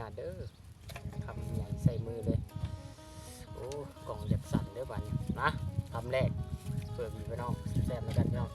ญาตเด้อคำใหญ่ใส่มือเลยโอ้กล่องหยับสั่นเด้อบันนะคำแรกเพื่อมีไปน้องแซ่บๆเหมือนกันพี่น้อง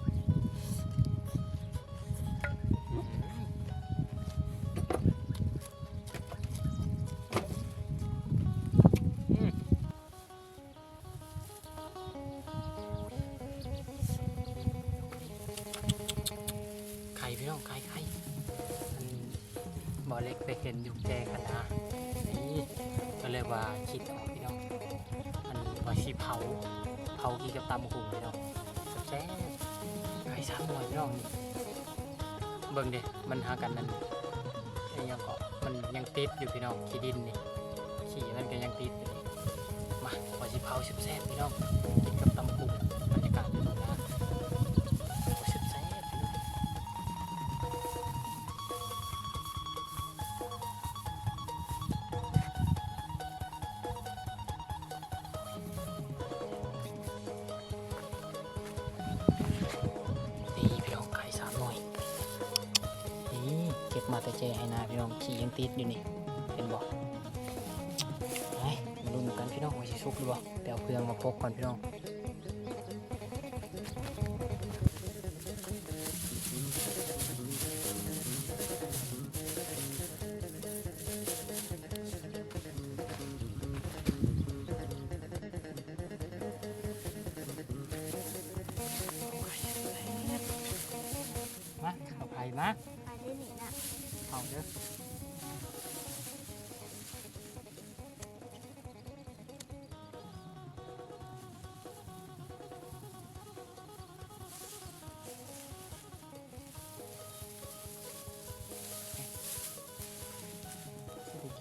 กี่กับตำหุงพี่น้องแซ่บๆไข่ช้างหน่อยพี่น้องนี่เบิ่งเด้มันหากันนั่นไอ้ยังเกาะมันยังติดอยู่พี่น้องขี้ดินนี่ขี้มันก็ยังติดอยู่มาว่าชีเผาแซ่บๆพี่น้อง มาแต่เจให้นาพี่น้องขี่ยังติดอยู่นี่เป็นบอกไปมาลุ้นกันพี่น้องว่าจะสุกหรือเปล่าแต่เอาเครื่องมาพกก่อนพี่น้อง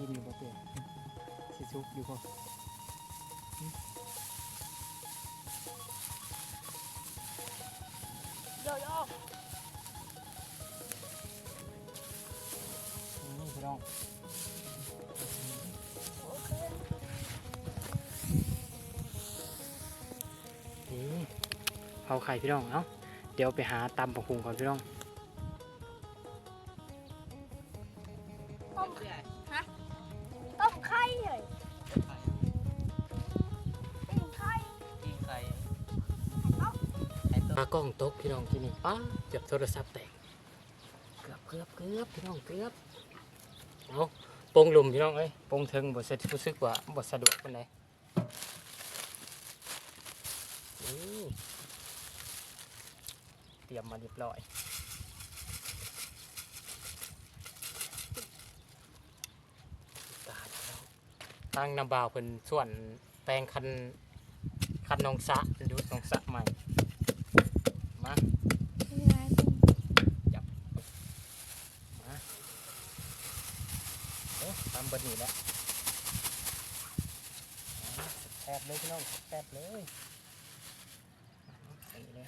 กินอยู่บ่เตี้ยสิสุกอยู่บ่โยโย่นี่พี่น้องโอเคนี่เอาไข่พี่น้องเอ้าเดี๋ยวไปหาตำปะคุงก่อนพี่น้องากล้องตกพี่น้องที่นี่ป้าเกือบโทรศัพท์แตกเกือบเกือบเกือบพี่น้องเกือบเอาโปงหลุมพี่น้องเอ้ยโปงเทิงบทเสร็จรู้สึกว่าบทสะดวกปานใดนี่เตรียมมาเรียบร้อยตาแล้วตั้งน้ำบาวเป็นส่วนแปลงคันคันนองสะดูดนองสะใหม่ มา โอ้ตามเบดนี่แหละอ่าแซ่บเลยพี่น้องแซ่บ เลยใส่เลย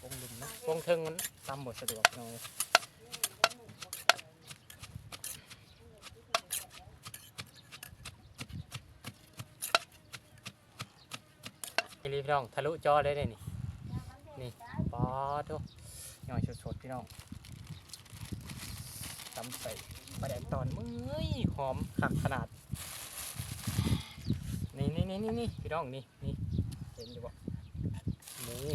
ปงลุมนะปงเทิงมันตามบทสะดวกน้องพี่ลีพี่น้องทะลุจอได้เลยนี่ นี่ปอทุกย่อยสดๆพี่น้องตำใส่ปลาแดกตอนมือยหอมขักขนาด นี่นี่นี่นี่นี่พี่น้องนี่นี่เห็นอยู่บ่นี่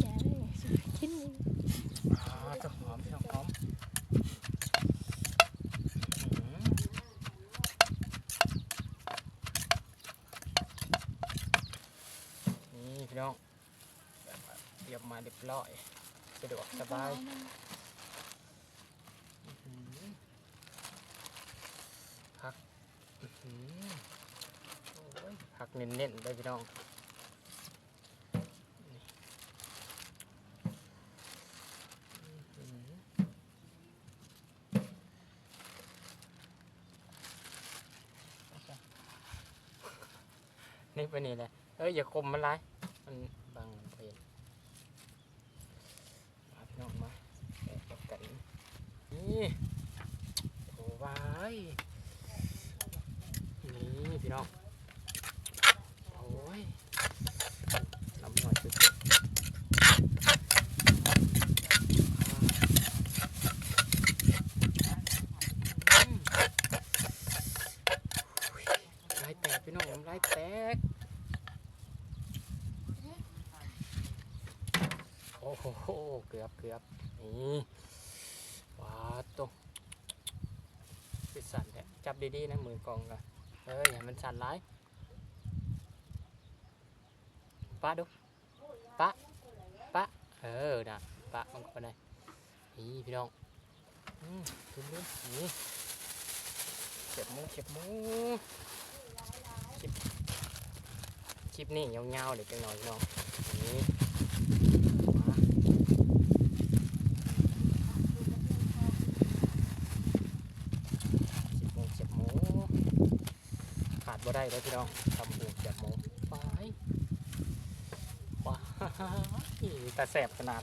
อย่าเลยกินอ่าเจะหอมพี่น้องหอมอื้อหือนี่พี่น้องแบบว่าเตรียมมาเรียบร้อยสะดวกสบาย อื้อหือผักอื้อหือโอ้ยผัก เน้นๆเลยพี่น้องนี่อื้อหือนี่ไปนี่แหละเอ้ยอย่าคมมันไรมันบังเพลนมาพี่น้องมาแกะกับกันนี่โอ้ยนี่พี่น้อง โอ้ยน้ำหน่อยสุดๆ เกือบเกือบนี่ว้าดตรงปิดสั่นแท้จับ ดีๆนะมือกองกันเอ้ยมันสั่นร้ายป้าดูป้าป้าเออนะป้ามันก็ได้นี่พี่น้องอืมดูดูนี่เก็บมูเก็บมูคลิปคลิปนี้ยาวๆเดี๋ยวจังหน่อยพี่น้องนี่มาเจ็บหมูเจ็บหมูขาดบ่ ได้แล้วพี่น้องทำหมูเจ็บหมูไปว้ายแต่แสบขนาด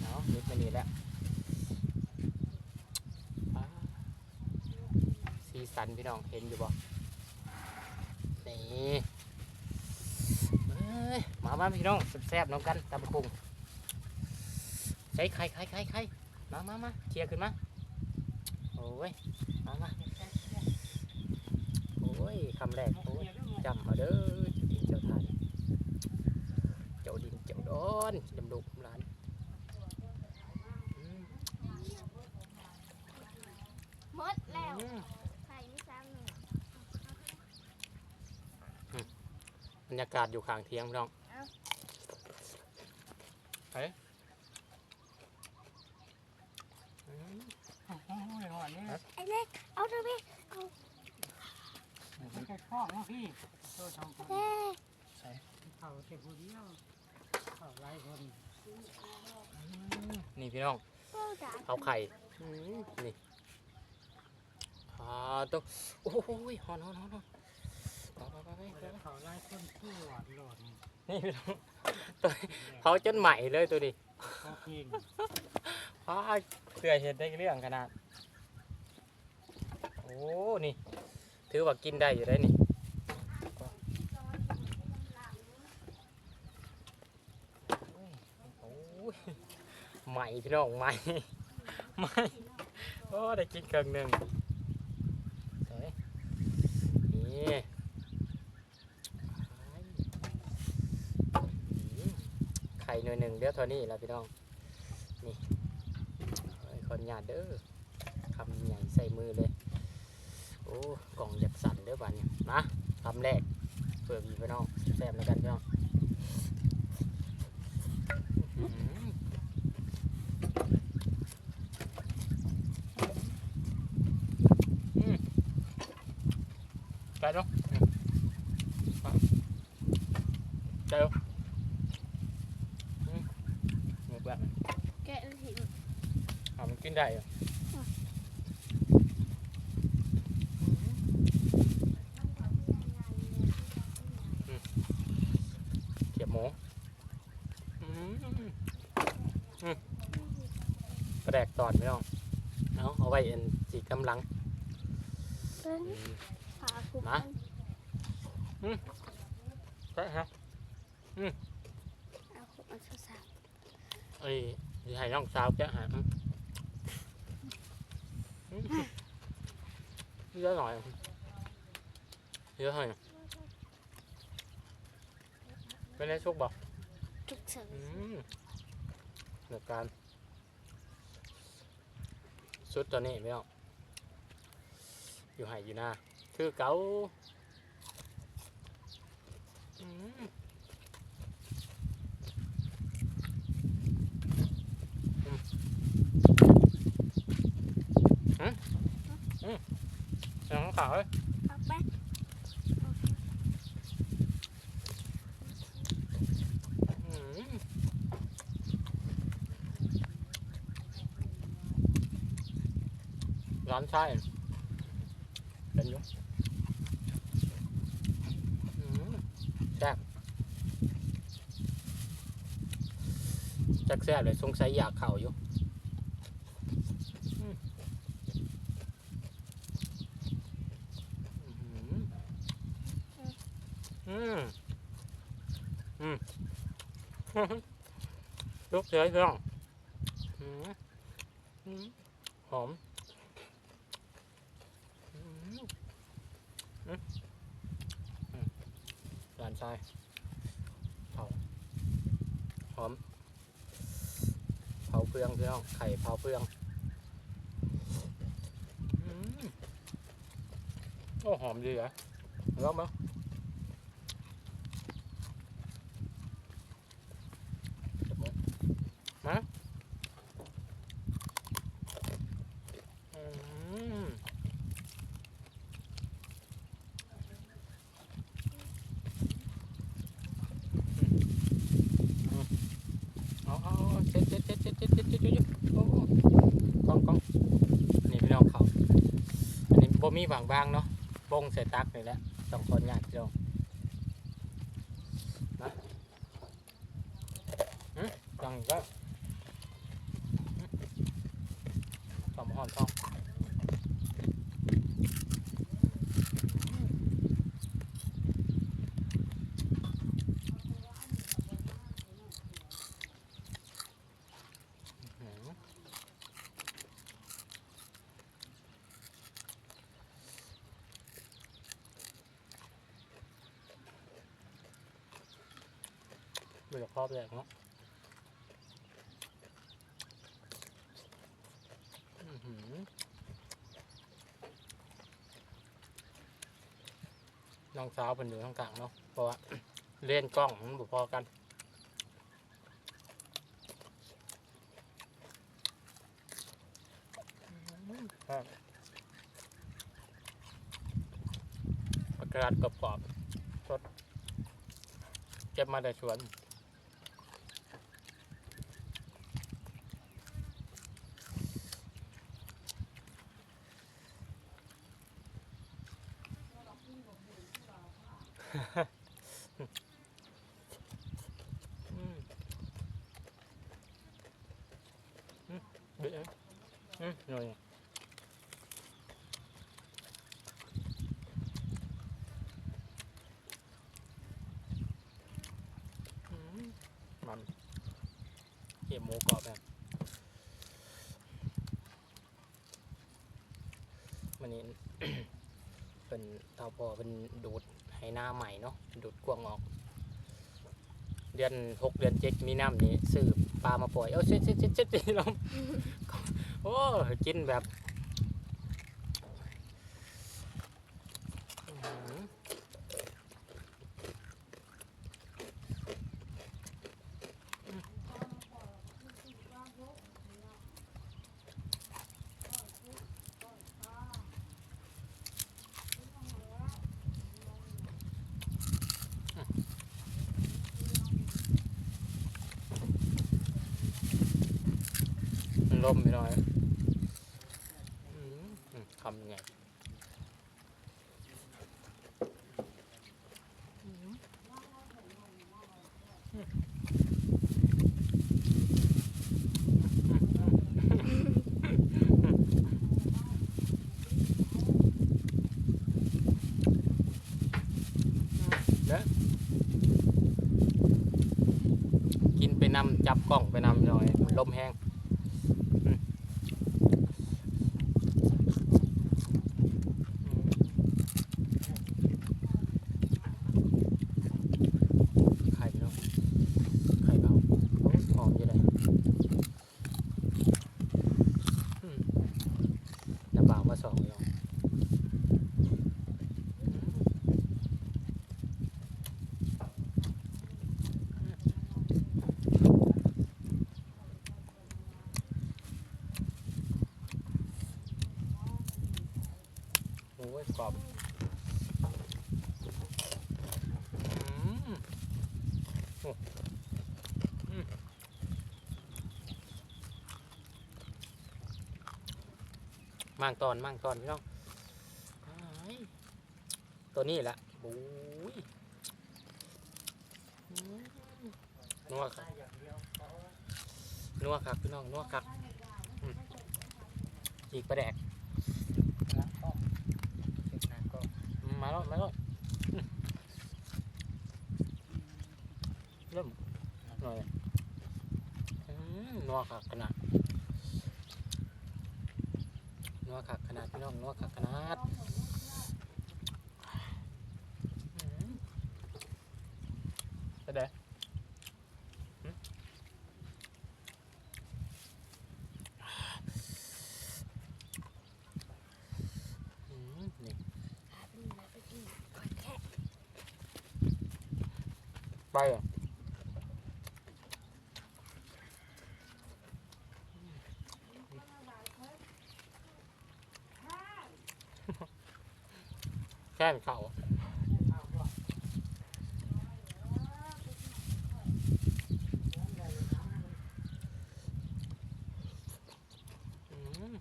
เอาะนิดมานี่แล้วสีสันพี่น้องเห็นอยู่บ่นี่เอ้ยมามาพี่น้องแซ่บๆน้องกันตำคุงใช้ไข่ไข่ไข่ไข่มามามาเคลียร์ขึ้นมา โอ้ยมามาโอ้ย คำแรกโอ้ยจำมาเด้อดินเจ้าทานเจ้าดินเจ้าดอนดำดุกหลานอืมหมดแล้วอืมไข่ไม่ซ้ำหนึ่งบรรยากาศอยู่ข้างเทียงพี่น้องเอ้าเฮ้ยอืมไอ้เล็กเอาเถอะพี่มั นแค่ข้อเนาะพี่ตัวสองคนเฮ้เขาเจ็บผู้เดียวเขาหลายคนนี่พี่น้องก็ด่าเอาไข่นี่อ่าตัวโอ้ยหอนหอนหอนหอนไปไปไปไปไปเขาหลายคนทั่วโลดนี่นี่พี่น้องตัวเผาจนใหม่เลยตัวนี้เขาเก่งพาเสือเห็ดได้เรื่องขนาด โอ้ นี่ ถือว่ากินได้อยู่ได้นี่ใหม่พี่น้องใหม่ใหม่โอ้ได้กินเกินหนึ่งเฮ้ยนี่ไข่หน่วยหนึ่งเดียวเท่านี้แล้วพี่น้องนี่คนหยาดเด้อคำใหญ่ใส่มือเลย กล่องอยากสั่นเด้อบ้านเนี่ยมาคำแรกเปิดบีพี่น้องแซ่บแล้วกันพี่น้องอื้อหืออืมไปเนาะอืมไปเจ้าอืมหมดแบบแกะหินอ่ามันกินได้เหรอเขียบหมูอืมอืม กระแดกตอนไม่ต้องเอาเอาไว้เอ็นจีกำลังเป็นอืมขาคุมมาใช่ฮะเอาคุมมันสาวเอ้ยสิให้น้องสาวแกะหาอืมอืมเยอะหน่อยเยอะหน่อยเป็นไงชุกบอกๆทุกเสืออืมเดือการ สุดตอนนี้ไม่เอาอยู่ไหอยู่หน้าคือเกาอืมอืมอืมอืมยังขาวเลย เอาไป อืมร้าน ใช่เป็นยุอืมแซ่บจักแซ่บเลยสงสัยอยากเข่าอยู่อืมอืมลูกเสือพี่น้องหอมอืมอืมอืมหลาน ชายเผาหอมเผาเพื่องพี่น้องไข่เผาเพื่องอืมโอ้หอมดีเหรอลองมั้ง บ่มีบางบางๆเนาะบงใส่ตักนี่แหละต้องคนยากพี่น้องนะหืมจังอีกแล้วหืมสองหอนทองหืม เบื่อครอบเลยเนาะอื้อหือน้องสาวเป็นอยู่ข้างกลางเนาะเพราะว่าเล่นกล้องมันบุพอกันครับผักกาดกรอบๆสดเก็บมาแต่สวน biết đấy ừ, rồi mặn hiểm mố cọp này mình เป็นตาพอเป็นดูด ให้หน้าใหม่เนาะดูดกวงออก เดือนหกเดือนเจ็ดมีน้ำนี้สืบปลามาปล่อยเอ้าเช็ดเช็ดเช็ดเช็ดลงโอ้กินแบบ อื้อหือมันล่มไปหน่อยอืมอืมคำยังไงกินไปนำจับกล้องไปนำหน่อยมันลมแห้ง ไข่เนาะไข่เผาโอ้หอมอยังไงน้ำเปล่ามาสองเนาะโอ้ยกรอบอืม มั่งตอนมั่งตอนพี่น้องตัวนี้แหละบุ้ยนัวครับนัวครับพี่น้องนัวครับอีกประแดกล้างกล้องเช็ดมาแล้วมาแล้วเริ่มหน่อยนัวครับขนาดนัวครับขนาด พี่น้องนัวครับขนาดอืมไปเด้อ ไปอะแค่นเขาอืม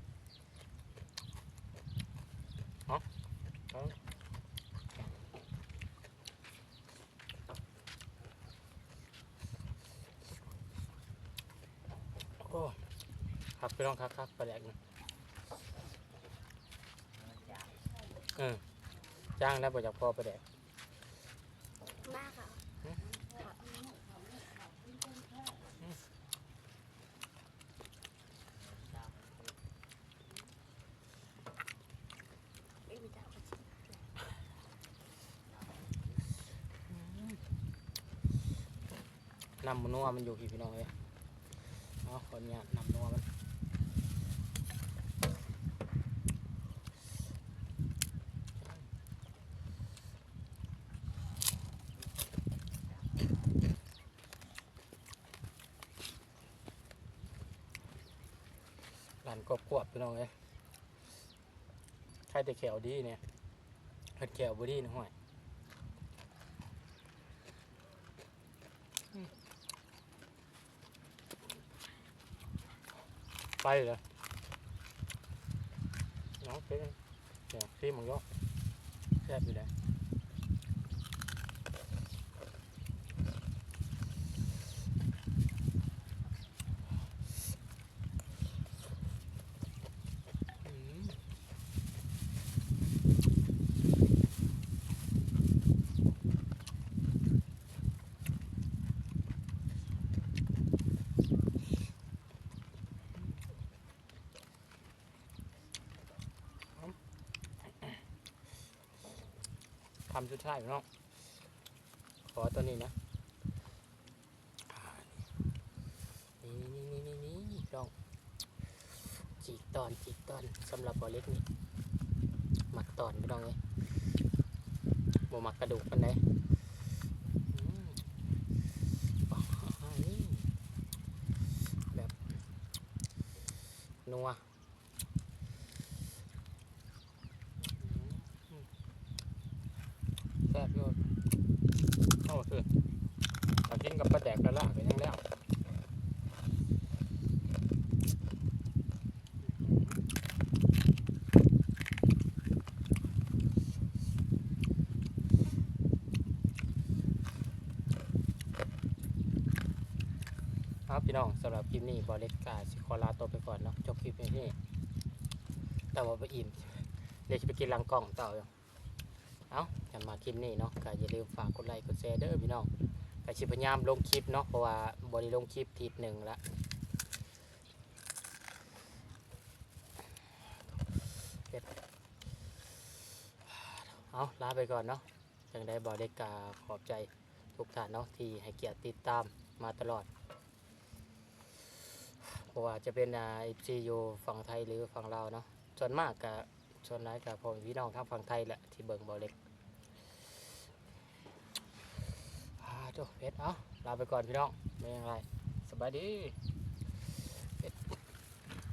เอาเอาโอ้ ครับพี่น้องครับครับไปแหลกนะเออจ้างแล้วบ่จากพ่อไปแดกมากค่ะไม่มีดาวประชิดนำมันนัวมันอยู่พี่พี่น้องเอ้ยเอาขออนุญาตนำนัวมันหลานกบกวบพี่ น้องเอ้ยใครแต่แขวดีเนี่ยเฮ็ดแขวบ่ดีนะห่วยไปเลยน้องเป็นเนี่ยพี่มึงยกแซ่บอยู่เลย คำสุดท้ายเน้องขอตัวนี้นะนี่นี่นี่นี่นี่นี่ลองจีกตอนจีกตอนสำหรับบอเล็กนี่หมักตอนพี่น้องเลยโมมักกระดูกกันได้อืมอ่านี่แบบนัว แซ่บยอดเข้าคือเอากินกับปลาแดกแล้วล่ะก็ยังแล้วครับพี่ น้องสำหรับคลิปนี้บอเล็กกาสิขอลาตัวไปก่อนเนาะจบคลิปนี้แต่ว่าไปอิ่มเดี๋ยวจะไปกินลังกล่องต่อเอากันมาคลิปนี้เนาะก็อย่าลืมฝากกดไลค์กดแชร์เด้อพี่น้องก็ชิพยายามลงคลิปเนาะเพราะว่าบริลงคลิปทีหนึ่งละเด็ดเอาลาไปก่อนเนาะจังได้บอได้กาขอบใจทุกท่านเนาะที่ให้เกียรติติดตามมาตลอด ราะว่าจะเป็นอ่าเอฟซีอยู่ฝั่งไทยหรือฝั่งลาวเนาะส่วนมากกับส่วนร้อยกับพ่อมพี่น้องทางฝั่งไทยแหละที่เบิ่งบ่เล็กอ่าโจเพชรเอาลาไปก่อนพี่น้องไม่ยังไรสบายดี